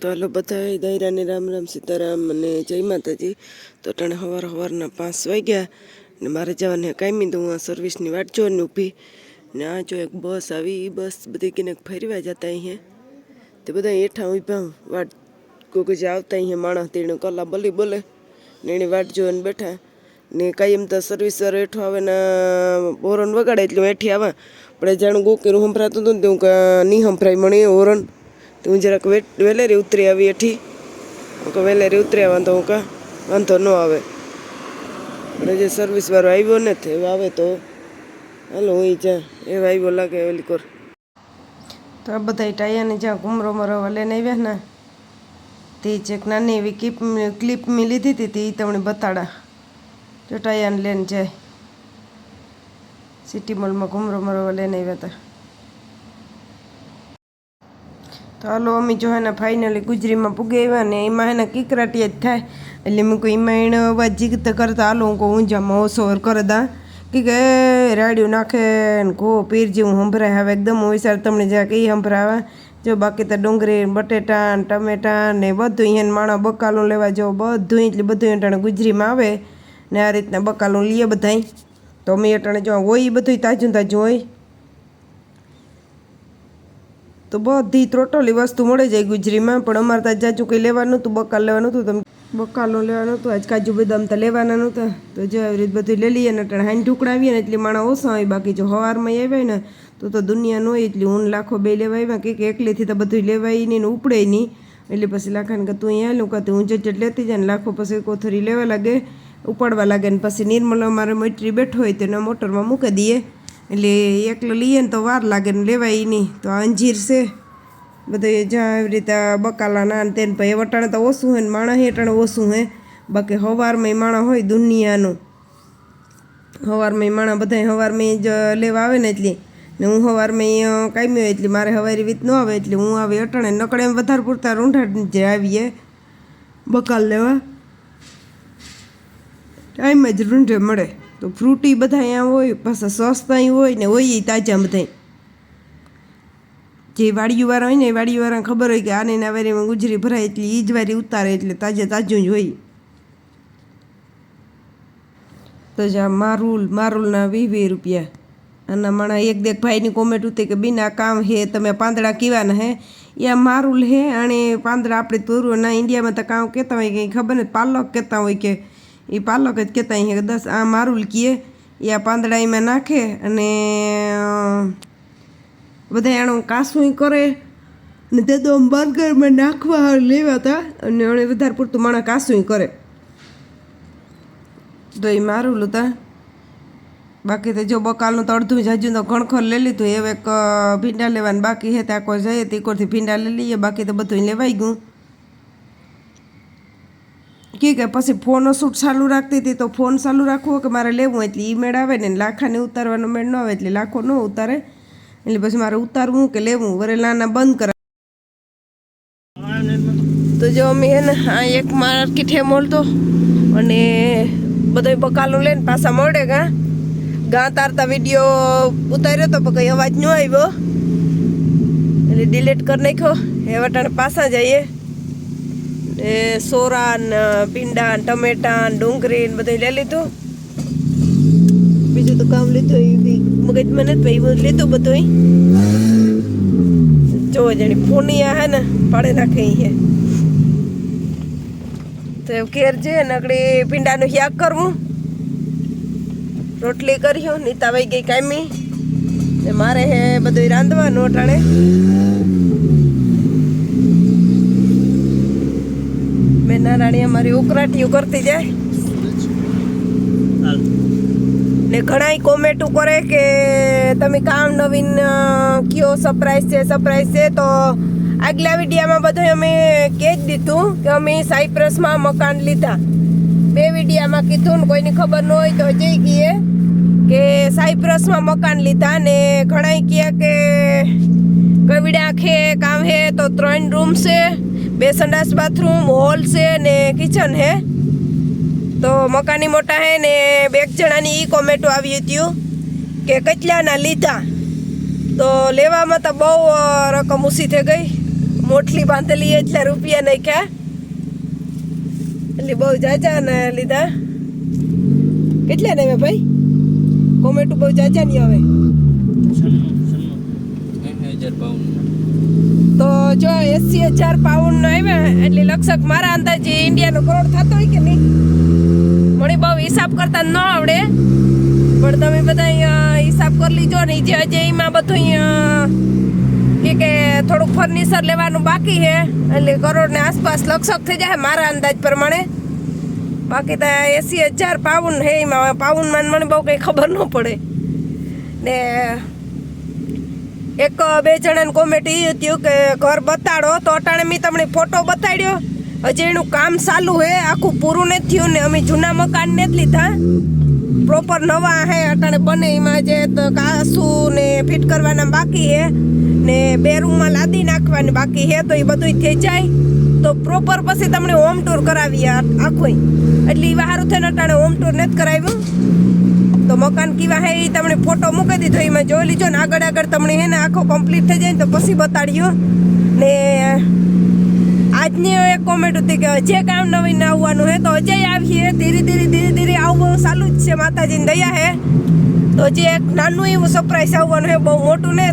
તો હાલો બધા દાયરાને રામ રામ સીતારામ અને જય માતાજી. તો ટાણે સવાર સવારના પાંચ વાગ્યા ને મારે જવાને કાંઈ હું આ સર્વિસની વાટ જોવાની ઊભી. ને આ જો એક બસ આવી એ બસ બધી કિને ફેરવા જતા અહીંયા તે બધા હેઠા ઊભા વાટ કોઈક જે આવતા અહીંયા માણસ, તેણે કલા બોલી બોલે. ને એની વાટ જોઈને બેઠા. ને કાંઈ એમ તો સર્વિસ વાળો હેઠો આવે ને હોરન વગાડે એટલે હું હેઠી આવે. પણ જાણું ગોકેરું સંભળાતું હતું ને તે હું નહીં સંભળાય, મને હોરન તો હું જરાક વેલેરી ઉતરી આવી હઠી હું વેલેરી ઉતરી આવવા તો હું કાં વાંધો ન આવે. પણ જે સર્વિસ વાળો આવ્યો ને તે આવે તો. હાલો, હું જ્યાં, એવો આવ્યો લાગે ઓલી કોર. તો આ બધા ટાયાને જ્યાં ઘુમરો મરો લઈને આવ્યા ને, તે એક નાની એવી ક્લિપ ક્લિપ મેં લીધી હતી, તે તમને બતાડા. જો ટાયાને લઈને જાય. સિટી મોલમાં ઘુમરો મરવા લઈને આવ્યા હતા તો હાલો, અમે જો એને ફાઇનલી ગુજરીમાં પૂગી આવ્યા ને એમાં એને કિકરાટી જ થાય. એટલે મેં કોઈ એમાં એને અવાજ જીગત કરતા હાલો, હું કહું ઊંઝામાં ઓસોર કર દા. કે કે રાડ્યું નાખે ને કહો પીર જેવું સંભળાય, હવે એકદમ વિચાર, તમને જ્યાં કઈ સંભળાવે. જો બાકી તો ડુંગળી, બટેટા ને ટમેટા ને બધું અહીંયા માણા બકાલું લેવા જો બધું એટલે બધું અટાણે ગુજરીમાં આવે ને આ રીતના બકાલું લઈએ બધાય. તો અમે અટાણે જો હોય એ બધું તાજું તાજું હોય. તો બધી ટોટલી વસ્તુ મળે જાય ગુજરીમાં, પણ અમારે ત્યાં જાજુ કંઈ લેવાનું હતું બકાલ લેવાનું હતું તમે બકાલો લેવાનું હતું આજ કાજુ બદામ તો લેવાના નહોતા. તો જો આવી રીતે બધું લઈ લઈએ ને અટાણે હાઈન ટુકડા ને એટલે માણસ ઓછા હોય, બાકી જો હવારમાં આવ્યા ને, તો તો દુનિયા ન હોય એટલી ઊન લાખો બે લેવા આવ્યા, કે એકલીથી તો બધું લેવાય નહીં ને ઉપડે નહીં. એટલે પછી લાખાને કે તું અહીંયા લું કાં હું જટ લેતી જાય ને લાખો પછી કોથરી લેવા લાગે, ઉપાડવા લાગે ને પછી નિર્મલ અમારે મૈત્રી બેઠો હોય તો એના મોટરમાં મૂકી દઈએ. એટલે એકલો લઈએ ને તો વાર લાગે ને લેવાય નહીં. તો અંજીર છે. બધું જ્યાં એવી રીતે બકાલા ના ને તેને પછી વટાણે તો ઓછું હોય ને માણસ હેટાણે ઓછું હે બાકી હવારમાં માણસ હોય દુનિયાનું. હવારમાં માણસ બધા હવારમાં જ લેવા આવે ને એટલી. ને હું હવારમાં કામ્યો હોય એટલે મારે હવારી રીત ન આવે એટલે હું આવી અટાણે નકળે એમ વધારે પૂરતા રૂંઢા જે આવીએ. બકાલ લેવા. ટાઈમ જ રૂંઢે મળે. તો ફ્રૂટી બધા અહીંયા હોય, પાછા સસ્તા હોય ને હોય એ તાજા બધા. જે વાડીવાળા હોય ને એ વાડીવાળાને ખબર હોય કે આને ના વારીમાં ગુજરી ભરાય એટલે એ જ વારી ઉતારે એટલે તાજા તાજું જ હોય. તો જા મારુલ, મારુલના વીસ વીસ રૂપિયા. અને માણા એક દેખ ભાઈની કોમેન્ટ ઉતરી કે બિના કામ હે, તમે પાંદડા કીવાના હે? એ મારુલ હે અને પાંદડા આપણે તોરું ના, ઇન્ડિયામાં તો કામ કહેતા હોય, કંઈ ખબર ને પાલક કહેતા હોય કે એ પાલક જ કહેતા અહીંયા દસ આ મારુલ કીએ આ પાંદડા એમાં નાખે અને બધા એનું કાસું કરે ને તે તો બર્ગરમાં નાખવા લેવા હતા અને એણે વધારે પૂરતું માણસ કાસું કરે. તો એ મારું હતા. બાકી તો જો બકાલનું તો અડધું જાજુ તો ઘણખર લઈ લીધું. હવે એક ભીંડા લેવાનું બાકી હે ત્યાં કોઈ જઈએ તીકોરથી ભીંડા લઈ લઈએ, બાકી તો બધું લેવાઈ ગયું. કે પછી ફોન શૂટ ચાલુ રાખતી હતી તો ફોન ચાલુ રાખવો કે મારે લેવું એટલે એ મેળ આવે ને લાખાને ઉતારવાનો મેળ ન આવે એટલે લાખો ન ઉતારે. એટલે પછી મારે ઉતારવું કે લેવું? વરેલાના બંધ કરા તો જો અમે હે ને, આ એક માર્કેટ હે મોલ તો, અને બધો બકાલો લઈને પાછા મળે ગા. ગા તારતા વીડિયો ઉતાર્યો તો પણ કંઈ અવાજ ન આવ્યો. એટલે ડિલીટ કરી નાખ્યો. એ વટાણે પાછા જઈએ. ને સોરા ને ભીંડા ને ટમેટા ને ડુંગળી ને બધું લઈ લીધું. બીજું તો કામ લીધું એ બી. મગજમાં નથી બધું લીધું બધું જો જાણી ફોનિયા હે ને પાડે નાખે હે. તો એવું કેર છે નકડી પીંડાનું શાક કરવું. રોટલી કર્યું નીતા વહી ગઈ કામી ને મારે હે બધું રાંધવાનું અટાણે. નારાણી અમારી ઉકરાટીઓ કરતી જાય. ને ઘણા કોમેન્ટો કરે કે તમે કામ નવીન કયો સરપ્રાઈઝ છે સરપ્રાઈઝ છે? તો આગલા વિડીયામાં બધું અમે કહી જ દીધું કે અમે સાયપ્રસમાં મકાન લીધા. બે વિડીયામાં કીધું ને કોઈની ખબર ન હોય તો જઈ ગઈએ કે સાયપ્રસમાં મકાન લીધા ને ઘણા કહે કે કવિડા ખે, કામ હે, તો ત્રણ રૂમ છે. બે સંડાસ બાથરૂમ હોલ છે ને કિચન હે. તો મકાની મોટા હે ને બે એક જણાની ઈ કોમેન્ટો આવી હતી કે કેટલાના લીધા? તો લેવામાં તો બહુ રકમ ઓછી થઈ ગઈ. મોટલી બાંધેલી એટલે રૂપિયા નાખ્યા. એટલે બહુ જાજા ને લીધા. કેટલા ને ભાઈ? કોમેટું બહુ જાજા નહીં હવે તો જો એસી હજાર પાઉન્ડ નો આવ્યા, એટલે લક્ષક મારા અંદાજે ઇન્ડિયાનો કરોડ થતો હોય કે નહીં? મને બહુ હિસાબ કરતા ન આવડે. પણ તમે બધા અહીંયા હિસાબ કરી લીજો ને જે હજી એમાં બધું કે કે થોડુંક ફર્નિચર લેવાનું બાકી છે, એટલે કરોડને આસપાસ લક્ષક થઈ જાય મારા અંદાજ પ્રમાણે. બાકી તો એસી હજાર પાઉન્ડ હે એમાં. પાઉન્ડમાં મને બહુ કંઈ ખબર ન પડે. ને એક, બે જણાને કોમેન્ટ એ થયું કે ઘર બતાડો. તો અટાણે મેં તમને ફોટો બતાડ્યો. હજી એનું કામ ચાલુ હે. આખું પૂરું નથી થયું ને અમે જૂના મકાન ને જ લીધા. પ્રોપર નવા હે. અટાણે બને એમાં જે કાસું ને ફિટ કરવાના બાકી હે. ને બે રૂમમાં લાદી નાખવાની બાકી હે. તો એ બધું થઈ જાય. તો પ્રોપર પછી તમને હોમ ટૂર કરાવીએ આખું એટલે એ વારું થઈને અટાણે હોમ ટૂર નથી કરાવ્યું. તો મકાન કેવા હે એ તમને ફોટો મૂકી દીધો, એમાં જોઈ લીજો ને આગળ આગળ તમને હે ને આખો કમ્પ્લીટ થઈ જાય ને તો પછી બતાડ્યો. ને આજની એક કોમેન્ટ હતી કે જે કામ નવીન આવવાનું હે તો અજય આવીએ, ધીરે ધીરે ધીરે ધીરે આવવાનું ચાલુ જ છે માતાજીની દયા હે. તો જે એક નાનું એવું સરપ્રાઈઝ આવવાનું હે, બહુ મોટું ને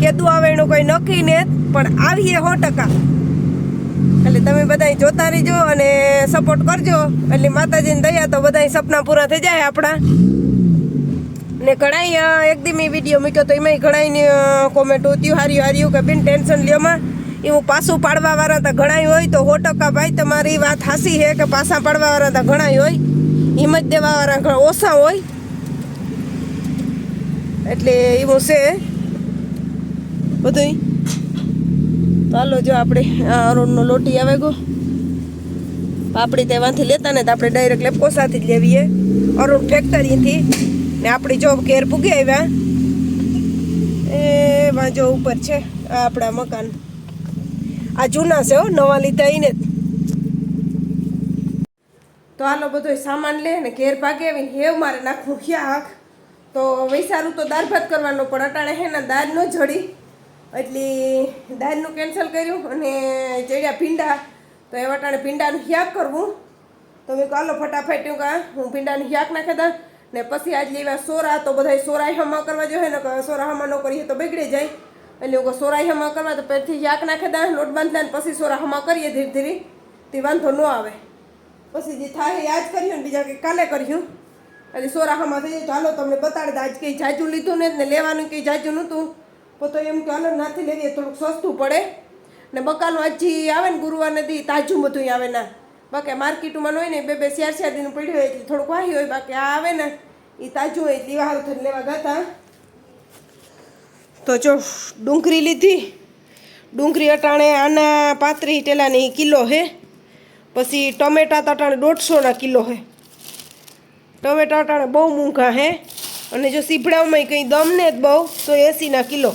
કેદું આવે એનું કોઈ નક્કી ને, પણ આવીએ સો ટકા. એટલે તમે બધા જોતા રહીજો અને સપોર્ટ કરજો. એટલે માતાજીની દયા તો બધા સપના પૂરા થઈ જાય આપણા. ને ઘણાય એક દી મેં વીડિયો મૂક્યો તો એમાં ઘણાયની કોમેન્ટ હતી હાર્યું હાર્યું કે, બિન ટેન્શન લ્યોમાં એવું પાછું પાડવા વાળા તો ઘણાય હોય તો સો ટકા ભાઈ તમારી વાત હાસી છે કે પાછા પાડવાવાળા તો ઘણાય હોય. હિંમત દેવાવાળા, ઘણા ઓછા હોય. એટલે એવું છે. બધું ચાલો જો આપણે અરુણનો લોટી આવે ગો પાપડી તેવાથી લેતા ને તો આપણે ડાયરેક્ટ લેપકોસાથી જ લેવીએ. અરુણ ફેક્ટરીથી ને આપણી જોબ ઘેર પૂગી આવ્યા. એ વાંજો ઉપર છે આપણા મકાન. આ જૂના છે હો, નવા લીધા એને તો આલો બધો સામાન લે ને ઘેર ભાગે આવીને હેવ મારે નાખવું ક્યાંક તો વૈસારું તો દાળ ભાત કરવાનો, પણ અટાણે હે ને દાળ ન જડી એટલે દાળનું કેન્સલ કર્યું અને ચડ્યા ભીંડા. તો એ વટાણે ભીંડાનું હ્યાક કરવું. તો મેં કાલો ફટાફટ. કા હું ભીંડાનું હ્યાક નાખે દઉં. ને પછી આજ લેવા સોરા તો બધા સોરાઈ હમા કરવા જોઈએ ને સોરા હમા ન કરીએ તો બગડી જાય. એટલે લોકો સોરાઈ હમા કરવા તો પહેરથી યાક નાખે દઉં લોટ બાંધતા ને પછી સોરા હમા કરીએ ધીરે ધીરે. તે વાંધો ન આવે. પછી જે થાય આજ કર્યું ને બીજા કંઈ કાલે કર્યું એટલે સોરા હમા થઈ જાય ચાલો તમને બતાડે આજ કંઈ જાજુ લીધું ને ને લેવાનું કંઈ જાજુ નહોતું. તો એમ કે અલગ નાથી લેવીએ, થોડુંક સસ્તું પડે. ને બકાલું હજી આવે ને ગુરુવારને દી, તાજું બધું આવે ના. બાકી માર્કેટમાં હોય ને, બે બે શેર ચાર દિન પડ્યું હોય એટલે થોડુંક વાહી હોય, બાકી આ આવે ને. એ તાજું એટલે હારું થઈને લેવા ગાતા તો. જો ડુંગળી લીધી. ડુંગળી અટાણે આના પાત્રી ટેલાની કિલો હે. પછી ટમેટા તો અટાણે દોઢસોના કિલો હે. ટમેટા અટાણે બહુ મોંઘા હે. અને જો સીભડામાં કંઈ દમ ને જ બહુ, તો એંસીના કિલો.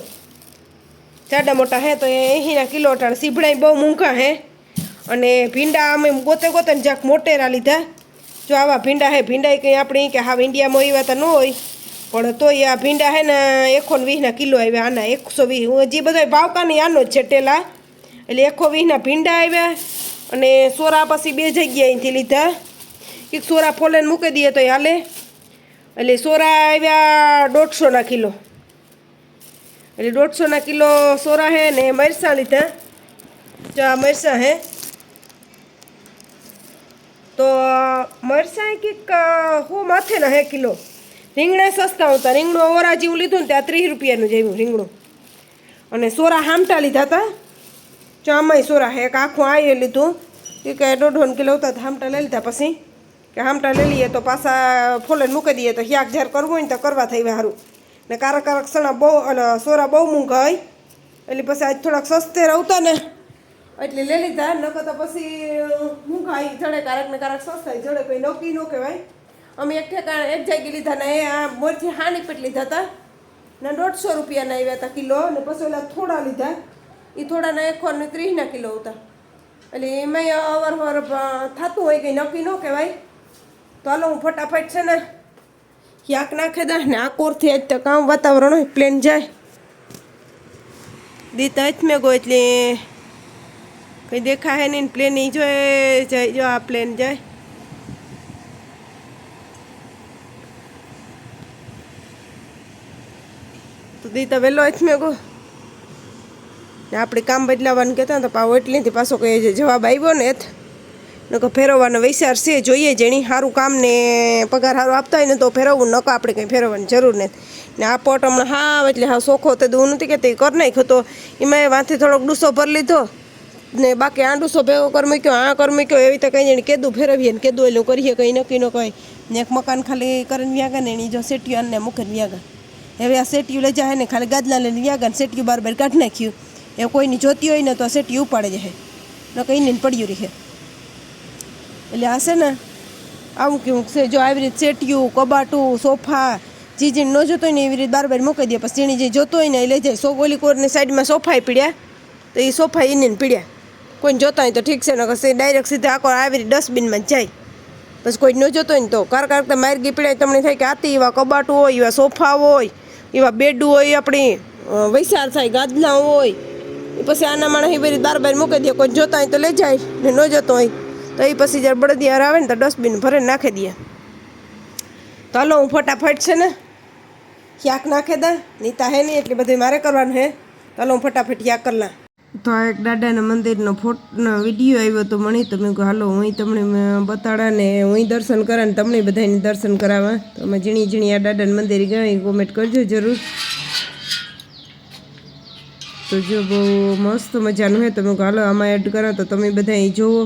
જાડા મોટા હે તો એ અહીંના કિલો અટાણે સીભડાય બહુ મોંઘા હે. અને ભીંડા અમે ગોતે ગોતે જાક મોટેરા લીધા. જો આવા ભીંડા હે ભીંડા કંઈ આપણે કે હા ઇન્ડિયામાં એવા તો ન હોય. પણ તોય આ ભીંડા હે ને એકસો વીસના કિલો આવ્યા, આના એકસો વીસ જે બધા નહીં આનો જ છે ટેલા. એટલે એકસો વીસના ભીંડા આવ્યા અને સોરા પછી બે જગ્યાએ અહીંથી લીધા. એક સોરા ફોલેને મૂકી દઈએ તો હાલે. એટલે સોરા આવ્યા દોઢસોના કિલો. એટલે દોઢસોના કિલો સોરા હે ને મરચાં લીધા. જો આ મરચાં હે. તો મરસાઈ કંઈક હું માથેના હે કિલો. રીંગણા સસ્તા હતા. રીંગણું ઓરા જેવું લીધું ને ત્યાં ત્રીસ રૂપિયાનું જેવું રીંગણું. અને સોરા હામટા લીધા હતા. ચામાય સોરા એક આખું આવીએ લીધું. એ કે દોઢ કિલો હતા હામટા લઈ લીધા પછી. કે હામટા લઈ લઈએ તો પાછા ફોલેને મૂકી દઈએ તો શાક જ્યારે કરવું હોય ને તો કરવા થઈ સારું ને કારક કારક સણા બહુ, અને, સોરા બહુ મૂંઘા હોય એટલે પછી આજ થોડાક સસ્તે રહતા ને એટલે લઈ લીધા, નકર તો પછી, હું ખાઈ જડે કારક ને કારક સસ્તા જડે કોઈ નક્કી ન કહેવાય. અમે એક ઠેકાણે એક જગ્યાએ લીધા ને એ આ મોરથી હાની પેટ લીધા હતા. ને દોઢસો રૂપિયાના આવ્યા હતા કિલો ને પછી ઓલા થોડા લીધા. એ થોડાના એકસો ને ત્રીસના કિલો હતા. એટલે એમાંય અવાર અવાર થતું હોય કંઈ નક્કી ન કહેવાય. તો હાલો હું ફટાફટ છે ને યાક નાખે દા ને આ કોરથી આજ તો કામ વાતાવરણ હોય, પ્લેન જાય. દીતા મેં ગો એટલે કંઈ દેખાય નહીં ને પ્લેન નહીં જોઈએ જાય, જો આ પ્લેન જાય. તો દી તો વહેલો જ મેં કહું આપણે કામ બદલાવાનું કહેતા તો પાછો એટલીથી પાછો છે જવાબ આવ્યો ને નકો ફેરવવાનો વિચાર છે, જોઈએ જેણી સારું કામ ને પગાર સારું આપતા હોય ને તો ફેરવવું નકો આપણે કંઈ ફેરવવાની જરૂર નથી. ને આ પોટ હમણાં હા એટલે હા સોખો તે દૂર નથી કહેતી, કરી નાખ્યો તો. એમાં વાંથી થોડોક ડૂસો ભરી લીધો. ને બાકી આ ડૂસો ભેગો કર મૂક્યો, આ કર મૂક્યો, એવી રીતે કંઈ જણી કેદું ફેરવીએ ને કેદું એટલું કરીએ, કંઈ નક્કી ન કંઈ ને એક મકાન ખાલી કરીને વ્યાગા ને એની જો સેટીઓ અને મૂકીને વ્યાગા. હવે આ સેટીયું લઈ જાય ને ખાલી ગાદલા લઈને વ્યાગા ને સેટીયું બાર બાર કાઢી નાખ્યું. એ કોઈની જોતી હોય ને તો આ સેટી ઉપાડે જાય ન કંઈ ને પડ્યું રહે. એટલે આ ને, આવું કેવું છે, જો આવી રીતે સેટિયું કબાટું, સોફા, જે જે ન જોતો હોય ને એવી રીતે બાર બાર મૂકી દે. પછી જેને જે જોતો હોય ને એ લઈ જાય. સો ઓલી કોરની સાઈડમાં સોફાએ પીડ્યા. તો એ સોફા એને પીડ્યા. કોઈને જોતા હોય તો ઠીક છે ને કશે ડાયરેક્ટ સીધા આખો આવી ડસ્ટબિનમાં જાય. પછી કોઈ ન જોતો હોય ને તો કાર કારકતા માર્ગી પીડાય તમને થાય કે આતી એવા કબાટું હોય, એવા સોફા હોય, એવા બેડું હોય આપણી વૈસાર થાય ગાદલા હોય. એ પછી આના માણસ એ બધી બાર બાર મૂકી દે કોઈ જોતા હોય તો લઈ જાય ને ન જોતો હોય. તો એ પછી જ્યારે બળદિયાર આવે ને તો ડસ્ટબિન ભરે નાખી દે. તો હાલો, હું ફટાફટ છે ને ક્યાંક નાખી દે. નીતા હે નહીં, એટલે બધી મારે કરવાનું હે. તો હાલો, હું ફટાફટ ક્યાંક કરી લા. તો આ એક દાદાના મંદિરનો ફોટો વીડિયો આવ્યો તો મને તો મેં કહું હાલો, હું તમને બતાડા ને હું દર્શન કરા ને તમને બધાને દર્શન કરાવવા. તો અમે ઝીણી ઝીણી આ દાદાના મંદિર ગયા કોમેન્ટ કરજો જરૂર. તો જો બહુ મસ્ત મજાનું હે તમે હાલો, આમાં એડ કરો તો તમે બધા જોવો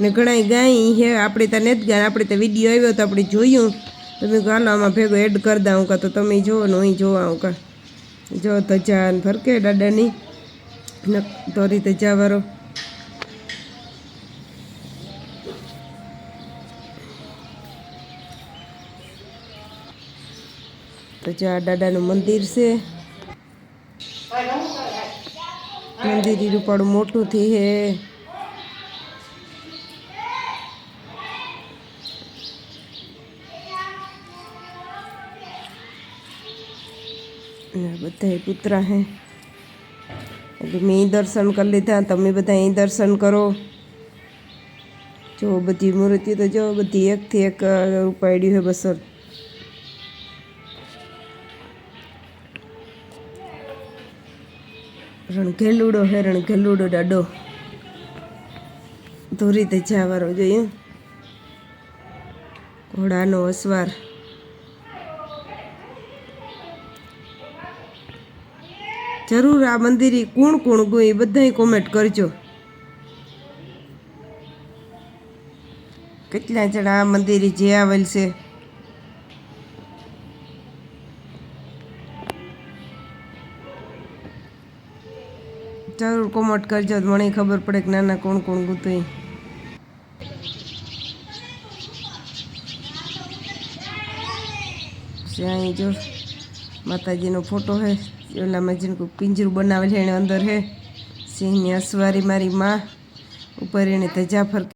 ને ઘણા ગાય હે આપણે ત્યાં નથી ગયા, આપણે ત્યાં વીડિયો આવ્યો તો આપણે જોયું. તમે કહું હાલો, આમાં ભેગો એડ કરી દઉં કાં, તો તમે જોવો ને અહીં જોવા આવું કાં. જો ધજા ફરકે દાદાની. તોરી ધજા વાળો તો જો આ દાદાનું મંદિર છે. મંદિર રૂપાળું મોટું થી હે. બધા પુતરા હે. મેં દર્શન કરી લીધા, તમે બધા અહીં દર્શન કરો. જો બધી મૂર્તિ તો જો બધી એકથી એક ઉપાડ્યું હે બસર. રણઘેલુડો હે, રણઘેલુડો ડાડો. ધોરી તે જાવારો જોઈએ ઘોડાનો અસવાર. જરૂર આ મંદિરે કોણ કોણ ગયું એ બધાય કોમેન્ટ કરજો. કેટલા જણા આ મંદિરે જે આવેલ છે? જરૂર કોમેન્ટ કરજો, મને ખબર પડે કે નાના કોણ કોણ ગુતું અહીં જો માતાજીનો ફોટો હે. ઓલામાં જેનું પિંજરું બનાવેલ છે, એને અંદર હે. સિંહની અસવારી મારી માં. ઉપર એને ધજા ફરકે.